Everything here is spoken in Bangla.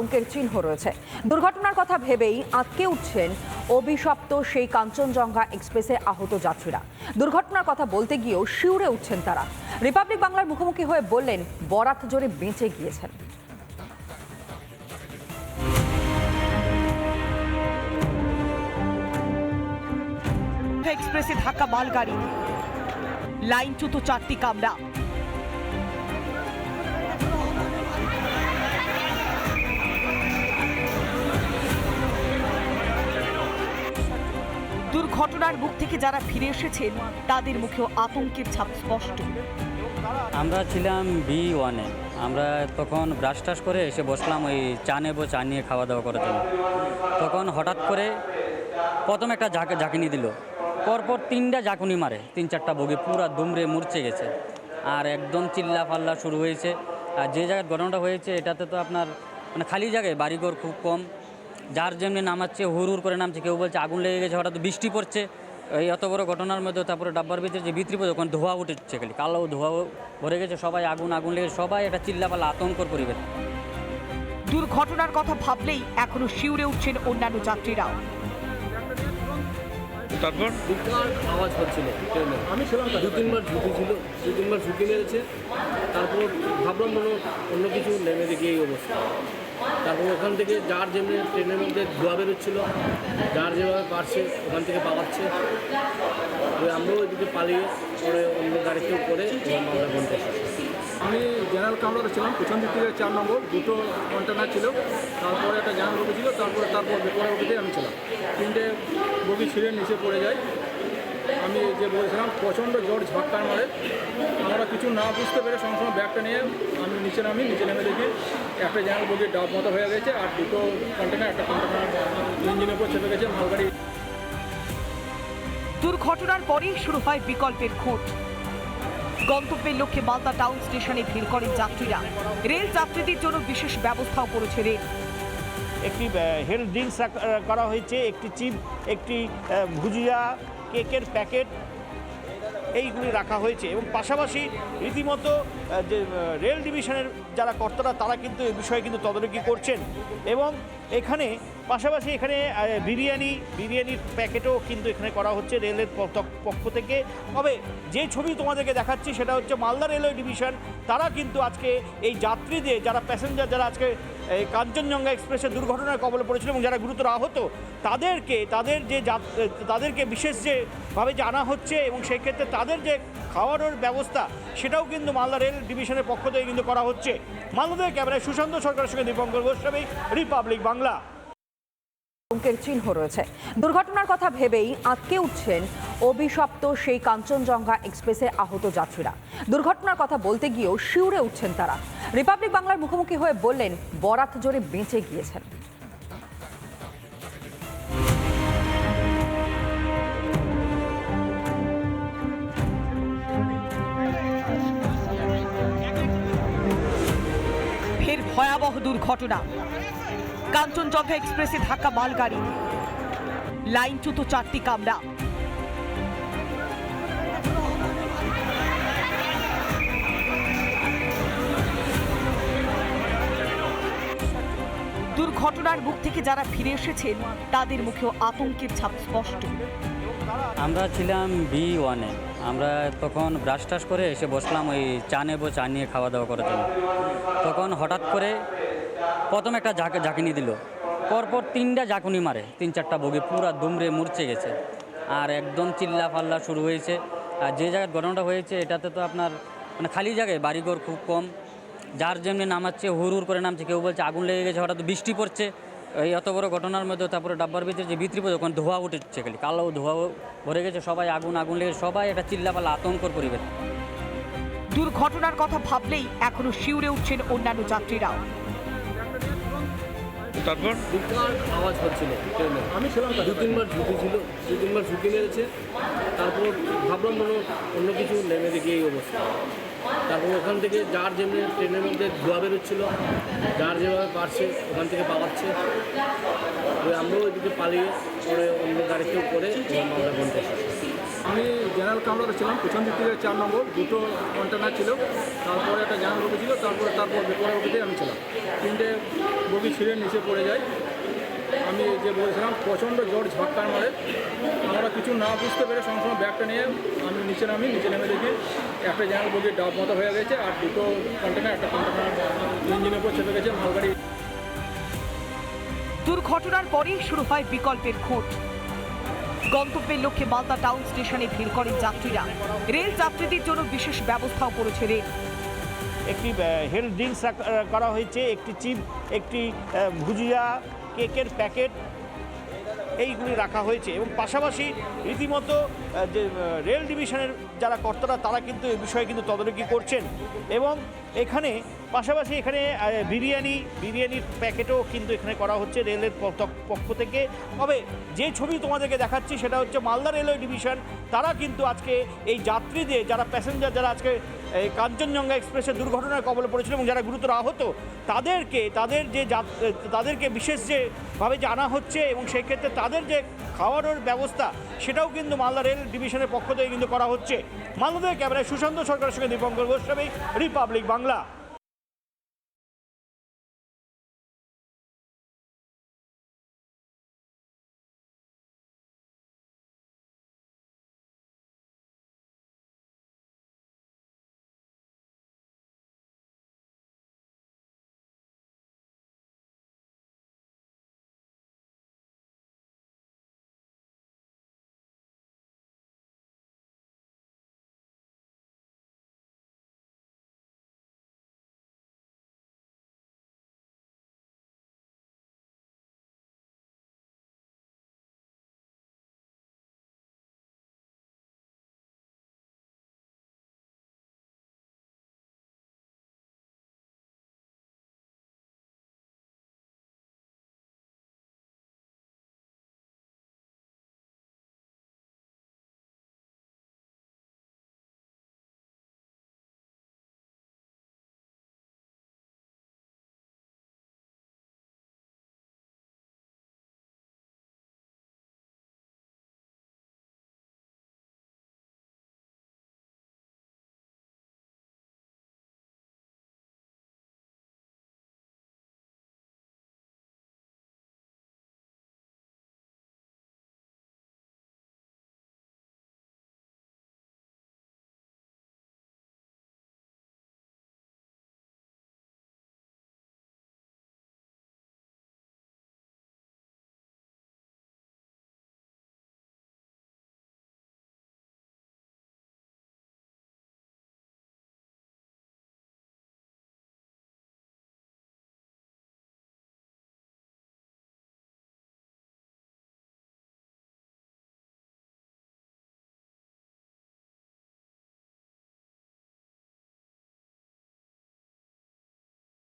আতঙ্কের চিহ্ন রয়েছে। দুর্ঘটনার কথা ভেবেই আটকে উঠছেন অভিশপ্ত সেই কাঞ্চনজঙ্ঘা এক্সপ্রেসে আহত যাত্রীরা। দুর্ঘটনার কথা বলতে গিয়েও শিউরে উঠছেন তারা। রিপাবলিক বাংলার মুখোমুখি হয়ে বললেন, বরাত জোরে বেঁচে গিয়েছেন। এক্সপ্রেসে ধাক্কা মালগাড়ি। লাইনচ্যুত চারটি কামরা। দুর্ঘটনার মুখ থেকে যারা ফিরে এসেছেন তাদের মুখেও আতঙ্কের ছাপ স্পষ্ট। আমরা ছিলাম বি ওয়ানে আমরা তখন ব্রাশ টাশ করে এসে বসলাম ওই চা নেব, চা নিয়ে খাওয়া দাওয়া করার জন্য। তখন হঠাৎ করে প্রথম একটা ঝাঁকে ঝাঁকিনি দিল। পরপর তিনটা ঝাঁকুনি মারে। তিন চারটা বগি পুরো দুমড়ে মূর্ছে গেছে। আর একদম চিল্লা পাল্লা শুরু হয়েছে। আর যে জায়গায় ঘটনাটা হয়েছে, এটাতে তো আপনার মানে খালি জায়গায়, বাড়িঘর খুব কম। যার যেমনি নামাচ্ছে হুর হুর করে নামছে কেউ বলছে আগুন লেগে গেছে হঠাৎ বৃষ্টি পড়ছে। এই এত বড় ঘটনার মধ্যে তারপরে ডাব্বার ভিতরে যে ভিতরি পড়ে ওখানে ধোয়া উঠেছে খালি কালো ধোয়া ভরে গেছে সবাই আগুন আগুন লেগে সবাই একটা চিল্লাপাল্লা আতঙ্কর পরিবেশ। দুর্ঘটনার কথা ভাবলেই এখনও শিউরে উঠছেন অন্যান্য যাত্রীরাও। তারপর? আওয়াজ হচ্ছিল ট্রেনে আমি ছিলাম দু তিনবার ঝুঁকি ছিল দু তিনবার ঝুঁকি মেরেছে তারপর ভাবলাম মনে অন্য কিছু নেমে দেখি এই অবস্থা। তারপর ওখান থেকে যার যেমনি ট্রেনের মধ্যে ধোয়া বেরোচ্ছিল, যার যেভাবে পারছে ওখান থেকে পাওয়াচ্ছে আমরাও ওইদিকে পালিয়ে পরে অন্য গাড়িতেও করে আমরা বন্ধ আমি জেনারেল কামরাতে ছিলাম, পিছন দিক থেকে চার নম্বর, দুটো কন্টেনার ছিল। তারপরে একটা জেনারেল বগি ছিল, তারপরে তারপর বেপরা বগিতে আমি ছিলাম। তিনটে বগি ছিঁড়ে নিচে পড়ে যায়। আমি যে বলেছিলাম প্রচণ্ড জোর ঝটকার মারে। আমরা কিছু না বুঝতে পেরে সঙ্গে সঙ্গে ব্যাগটা নিয়ে আমি নিচে নামি নিচে নেমে দেখি একটা জেনারেল বগি ডাব মতো হয়ে গেছে আর দুটো কন্টেনার একটা কন্টেনার ইঞ্জিনের উপর চেপে গেছে মালগাড়ি। দুর্ঘটনার পরেই শুরু হয় বিকল্পের খোঁজ গন্তব্যের লক্ষ্যে মালদা টাউন স্টেশনে ভিড় করেন যাত্রীরা। রেল যাত্রীদের জন্য বিশেষ ব্যবস্থাও করেছে রেল। একটি হেলথ ড্রিঙ্কস করা হয়েছে একটি চিপ একটি ভুজিয়া কেকের প্যাকেট এইগুলি রাখা হয়েছে এবং পাশাপাশি রীতিমতো যে রেল ডিভিশনের যারা কর্তারা, তারা কিন্তু এ বিষয়ে কিন্তু তদারকি করছেন এবং এখানে পাশাপাশি এখানে বিরিয়ানি, বিরিয়ানির প্যাকেটও কিন্তু এখানে করা হচ্ছে রেলের পক্ষ থেকে। তবে যে ছবি তোমাদেরকে দেখাচ্ছি সেটা হচ্ছে মালদা রেলওয়ে ডিভিশন। তারা কিন্তু আজকে এই যাত্রীদের, যারা প্যাসেঞ্জার, যারা আজকে এই কাঞ্চনজঙ্ঘা এক্সপ্রেসের দুর্ঘটনার কবলে পড়েছিল এবং যারা গুরুতর আহত, তাদেরকে, তাদের যে তাদেরকে বিশেষ যেভাবে আনা হচ্ছে এবং সেই ক্ষেত্রে তাদের যে খাওয়ানোর ব্যবস্থা, সেটাও কিন্তু মালদা রেল ডিভিশনের পক্ষ থেকে কিন্তু করা হচ্ছে। মালদা ক্যামেরায় সুশান্ত সরকারের সঙ্গে দীপঙ্কর গোস্বামী, রিপাবলিক বাংলা। আতঙ্কের চিহ্ন রয়েছে। দুর্ঘটনার কথা ভেবেই আটকে উঠছেন অভিশপ্ত সেই কাঞ্চনজঙ্ঘা এক্সপ্রেসে আহত যাত্রীরা। দুর্ঘটনার কথা বলতে গিয়েও শিউরে উঠছেন তারা। রিপাবলিক বাংলার মুখোমুখি হয়ে বললেন, বরাত জোরে বেঁচে গিয়েছেন। ফের ভয়াবহ দুর্ঘটনা। কাঞ্চনজঙ্ঘা এক্সপ্রেসে ধাক্কা মালগাড়ি। লাইনচ্যুত চারটি কামরা। দুর্ঘটনার মুখ থেকে যারা ফিরে এসেছেন, তাদের মুখেও আতঙ্কের ছাপ স্পষ্ট। আমরা ছিলাম বি ওয়ানে আমরা তখন ব্রাশ টাশ করে এসে বসলাম ওই চা নেব, চা নিয়ে খাওয়া দাওয়া করার জন্য। তখন হঠাৎ করে প্রথম একটা ঝাঁকে, ঝাঁকিনি দিল। পরপর তিনটা ঝাঁকুনি মারে, তিন চারটা বগি, পুরা দুমড়ে মূর্ছে গেছে। আর একদম চিল্লা পাল্লা শুরু হয়েছে। আর যে জায়গায় ঘটনাটা হয়েছে, এটাতে তো আপনার মানে খালি জায়গায়, বাড়িঘর খুব কম। যার যেমনি নামাচ্ছে হুর হুর করে নামছে কেউ বলছে আগুন লেগে গেছে হঠাৎ বৃষ্টি পড়ছে। এই এত বড় ঘটনার মধ্যে তারপরে ডাব্বার ভিতরে যে পড়ে ওখানে ধোয়া উঠেছে খালি কালো ধোয়া ভরে গেছে সবাই আগুন আগুন লেগে সবাই একটা চিল্লাপাল্লা আতঙ্কর পরিবেশ। দুর্ঘটনার কথা ভাবলেই এখনও শিউরে উঠছেন অন্যান্য যাত্রীরাও। তারপর? আওয়াজ হচ্ছিল ট্রেনে। আমি ছিলাম দু তিনবার ঝুঁকি ছিল দু তিনবার ঝুঁকি মেরেছে তারপর ভাবলাম মনে অন্য কিছু নেমে দেখি এই অবস্থা। তারপর ওখান থেকে যার যেমনি ট্রেনের মধ্যে ধোয়া বেরোচ্ছিলো, যার যেভাবে পারছে ওখান থেকে পাওয়াচ্ছে আমরাও ওইদিকে পালিয়ে পরে অন্য গাড়িতেও করে আমরা বন্ধ আমি জেনারেল কামরাতে ছিলাম, পিছন দিক থেকে চার নম্বর, দুটো কন্টেনার ছিল। তারপরে একটা জেনারেল বগি ছিল, তারপরে তারপর বেপরা বগিতে আমি ছিলাম। তিনটে বগি ছিঁড়ে নিচে পড়ে যায়। আমি যে বলেছিলাম, প্রচণ্ড জোর ঝটকার মারে। আমরা কিছু না বুঝতে পেরে সঙ্গে সঙ্গে ব্যাগটা নিয়ে আমি নিচে নামি, নিচে নেমে দেখি একটা জেনারেল বগি ডাব মতো হয়ে গেছে আর দুটো কন্টেনার একটা কন্টেনার ইঞ্জিনের উপর চেপে গেছে মালগাড়ি। দুর্ঘটনার পরেই শুরু হয় বিকল্পের খোঁজ গন্তব্যের লক্ষ্যে মালদা টাউন স্টেশনে ভিড় করেন যাত্রীরা। রেল যাত্রীদের জন্য বিশেষ ব্যবস্থাও করেছে রেল। একটি হেলথ ড্রিঙ্কস করা হয়েছে একটি চিপ একটি ভুজিয়া কেকের প্যাকেট এইগুলি রাখা হয়েছে এবং পাশাপাশি রীতিমতো যে রেল ডিভিশনের যারা কর্তারা, তারা কিন্তু এই বিষয়ে কিন্তু তদারকি করছেন। এবং এখানে পাশাপাশি এখানে বিরিয়ানি, বিরিয়ানির প্যাকেটও কিন্তু এখানে করা হচ্ছে রেলের পক্ষ থেকে। তবে যে ছবি তোমাদেরকে দেখাচ্ছি, সেটা হচ্ছে মালদা রেলওয়ে ডিভিশন। তারা কিন্তু আজকে এই যাত্রীদের, যারা প্যাসেঞ্জার, যারা আজকে এই কাঞ্চনজঙ্ঘা এক্সপ্রেসের দুর্ঘটনার কবলে পড়েছিল এবং যারা গুরুতর আহত, তাদেরকে, তাদের যে তাদেরকে বিশেষ যেভাবে জানা হচ্ছে এবং সেই ক্ষেত্রে তাদের যে খাওয়ানোর ব্যবস্থা, সেটাও কিন্তু মালদা রেল ডিভিশনের পক্ষ থেকে কিন্তু করা হচ্ছে। মালদা ক্যামেরায় সুশান্ত সরকারের সঙ্গে দীপঙ্কর গোস্বামী, রিপাবলিক বাংলা।